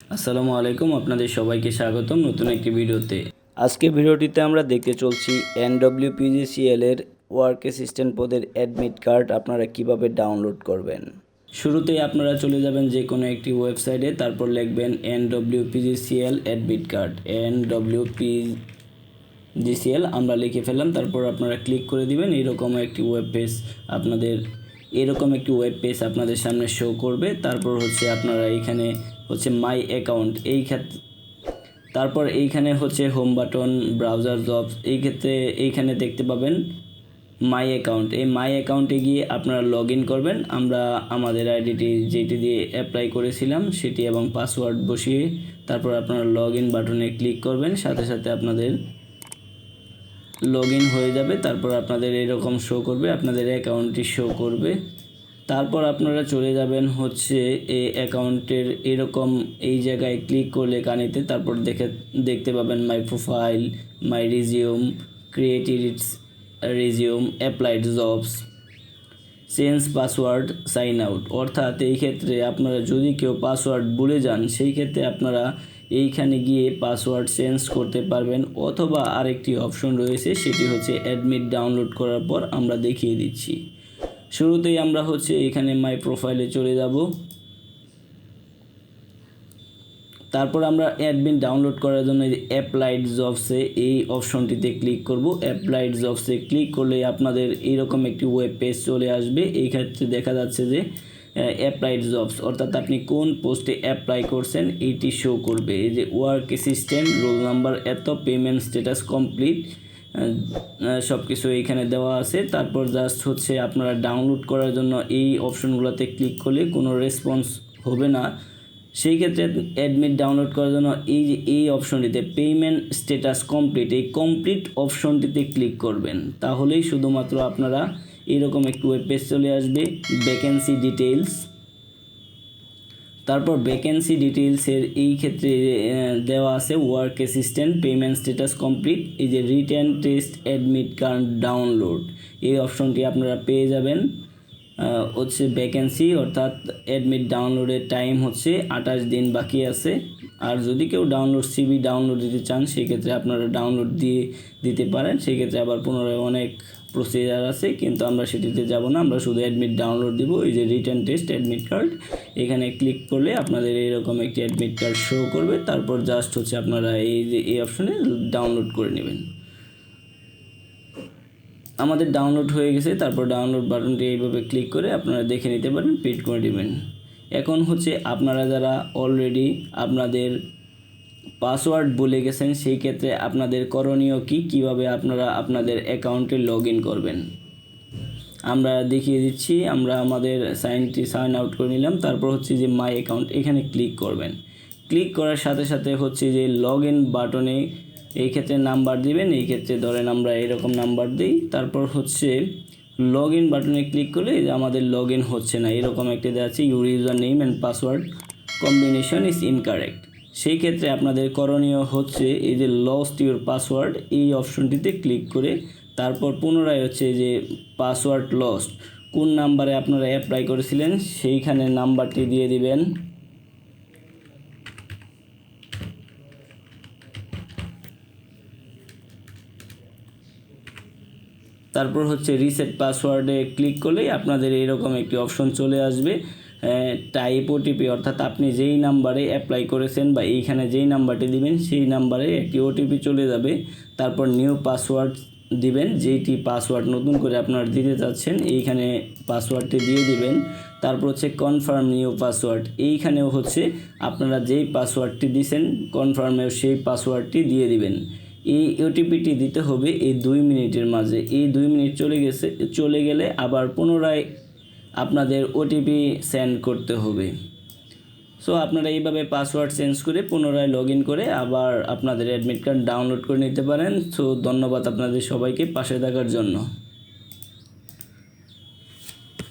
আসসালামু আলাইকুম, আপনাদের সবাইকে স্বাগতম নতুন একটি ভিডিওতে। আজকে ভিডিওটিতে আমরা দেখতে চলছি এনডব্লিউপিজিসিএল এর ওয়ার্ক অ্যাসিস্ট্যান্ট পদের অ্যাডমিট কার্ড আপনারা কীভাবে ডাউনলোড করবেন। শুরুতেই আপনারা চলে যাবেন যে কোনো একটি ওয়েবসাইটে, তারপর লিখবেন NWPGCL admit card. NWP GCL আমরা লিখে ফেললাম, তারপর আপনারা ক্লিক করে দিবেন এরকম একটি ওয়েব পেজ আপনাদের এরকম একটি ওয়েব পেজ আপনাদের সামনে শো করবে। তারপর হচ্ছে আপনারা এইখানে হচ্ছে মাই অ্যাকাউন্ট এই ক্ষেত্রে তারপর এইখানে হচ্ছে হোম বাটন ব্রাউজার জবস এই ক্ষেত্রে এইখানে দেখতে পাবেন মাই অ্যাকাউন্ট এই মাই অ্যাকাউন্টে গিয়ে আপনারা লগ ইন করবেন। আমরা আমাদের আইডিটি যেটি দিয়ে অ্যাপ্লাই করেছিলাম সেটি এবং পাসওয়ার্ড বসিয়ে তারপর আপনারা লগ ইন বাটনে ক্লিক করবেন। সাথে সাথে আপনাদের লগ ইন হয়ে যাবে, তারপর আপনাদের এরকম শো করবে, আপনাদের অ্যাকাউন্টটি শো করবে। তারপর আপনারা চলে যাবেন হচ্ছে এই অ্যাকাউন্টের এরকম এই জায়গায় ক্লিক করলে কানিতে, তারপর দেখে, দেখতে পাবেন my profile my resume creative resume applied jobs change password sign out অর্থাৎ এই ক্ষেত্রে আপনারা যদি কেউ পাসওয়ার্ড ভুলে যান, সেই ক্ষেত্রে আপনারা এইখানে গিয়ে পাসওয়ার্ড চেঞ্জ করতে পারবেন অথবা আরেকটি অপশন রয়েছে, সেটি হচ্ছে অ্যাডমিট ডাউনলোড করার পর আমরা দেখিয়ে দিচ্ছি। শুরুতেই আমরা হচ্ছে এখানে মাই প্রোফাইলে চলে যাব। তারপর আমরা অ্যাডমিন ডাউনলোড করার জন্য এই অ্যাপ্লাইড জবসে এই অপশনটিতে ক্লিক করব। অ্যাপ্লাইড জবসে ক্লিক করলে আপনাদের এইরকম একটি ওয়েব পেজ চলে আসবে। এই ক্ষেত্রে দেখা যাচ্ছে যে অ্যাপ্লাইড জবস অর্থাৎ আপনি কোন পোস্টে অ্যাপ্লাই করছেন এইটি শো করবে। এই যে ওয়ার্ক অ্যাসিস্ট্যান্ট রোল নাম্বার এত পেমেন্ট স্ট্যাটাস কমপ্লিট সব কিছু এইখানে দেওয়া আছে। তারপর জাস্ট হচ্ছে আপনারা ডাউনলোড করার জন্য এই অপশনগুলোতে ক্লিক করলে কোনো রেসপন্স হবে না। সেই ক্ষেত্রে অ্যাডমিট ডাউনলোড করার জন্য এই যে এই অপশনটিতে পেমেন্ট স্ট্যাটাস কমপ্লিট এই কমপ্লিট অপশনটিতে ক্লিক করবেন। তাহলেই শুধুমাত্র আপনারা এরকম একটি ওয়েব পেজ চলে আসবে ভ্যাকেন্সি ডিটেলস তারপর ভ্যাকেন্সি ডিটেলসের এই ক্ষেত্রে দেওয়া আছে work assistant payment status complete এই যে return test admit card download এই অপশনটি আপনারা পেয়ে যাবেন। হচ্ছে ভ্যাকেন্সি অর্থাৎ অ্যাডমিট ডাউনলোডের টাইম হচ্ছে আঠাশ দিন বাকি আছে। আর যদি কেউ ডাউনলোড সিবি ডাউনলোড দিতে চান, সেক্ষেত্রে আপনারা ডাউনলোড দিয়ে দিতে পারেন। সেক্ষেত্রে আবার পুনরায় অনেক প্রসিজার আছে, কিন্তু আমরা সেটিতে যাব না। আমরা শুধু অ্যাডমিট ডাউনলোড দিব, এই যে রিটার্ন টেস্ট অ্যাডমিট কার্ড এখানে ক্লিক করলে আপনাদের এরকম একটি অ্যাডমিট কার্ড শো করবে। তারপর জাস্ট হচ্ছে আপনারা এই যে, এই অপশনে ডাউনলোড করে নেবেন। আমাদের ডাউনলোড হয়ে গেছে। তারপর ডাউনলোড বাটনটি এইভাবে ক্লিক করে আপনারা দেখে নিতে পারেন প্রিন্ট করে নেবেন। এখন হচ্ছে আপনারা যারা অলরেডি আপনাদের পাসওয়ার্ড ভুলে গেছেন, সেই ক্ষেত্রে আপনাদের করণীয় কি? কীভাবে আপনারা আপনাদের অ্যাকাউন্টে লগ করবেন? আমরা দেখিয়ে দিচ্ছি, আমরা আমাদের সাইনটি সাইন আউট করে নিলাম, তারপর হচ্ছে যে মাই অ্যাকাউন্ট এখানে ক্লিক করবেন। ক্লিক করার সাথে সাথে হচ্ছে যে লগ ইন বাটনে এই ক্ষেত্রে নাম্বার দিবেন, এই ক্ষেত্রে ধরেন আমরা এরকম নাম্বার দিই, তারপর হচ্ছে লগ ইন বাটনে ক্লিক করলে আমাদের লগ ইন হচ্ছে না। এরকম একটা দেওয়া আছে your username and password combination is incorrect সেই ক্ষেত্রে আপনাদের করণীয় হচ্ছে এই যে লস্ট ইউর পাসওয়ার্ড এই অপশনটিতে ক্লিক করে তারপর পুনরায় হচ্ছে যে পাসওয়ার্ড লস্ট কোন নাম্বারে আপনারা অ্যাপ্লাই করেছিলেন, সেইখানে নাম্বারটি দিয়ে দিবেন। তারপর হচ্ছে রিসেট পাসওয়ার্ডে ক্লিক করলেই আপনাদের এরকম একটি অপশন চলে আসবে। টাইপ ওটিপি অর্থাৎ আপনি যেই নাম্বারে অ্যাপ্লাই করেছেন বা এইখানে যেই নাম্বারটি দিবেন, সেই নাম্বারে একটি ওটিপি চলে যাবে। তারপর নিউ পাসওয়ার্ড দিবেন, যেইটি পাসওয়ার্ড নতুন করে আপনারা দিতে চাচ্ছেন, এইখানে পাসওয়ার্ডটি দিয়ে দিবেন। তারপর হচ্ছে কনফার্ম নিউ পাসওয়ার্ড এইখানেও হচ্ছে আপনারা যেই পাসওয়ার্ডটি দিছেন কনফার্মেও সেই পাসওয়ার্ডটি দিয়ে দিবেন। এই ওটিপিটি দিতে হবে এই দুই মিনিটের মাঝে। এই দুই মিনিট চলে গেছে, চলে গেলে আবার পুনরায় আপনাদের ওটিপি সেন্ড করতে হবে। সো আপনারা এইভাবে পাসওয়ার্ড চেঞ্জ করে পুনরায় লগ ইন করে আবার আপনাদের অ্যাডমিট কার্ড ডাউনলোড করে নিতে পারেন। সো ধন্যবাদ আপনাদের সবাইকে পাশে থাকার জন্য।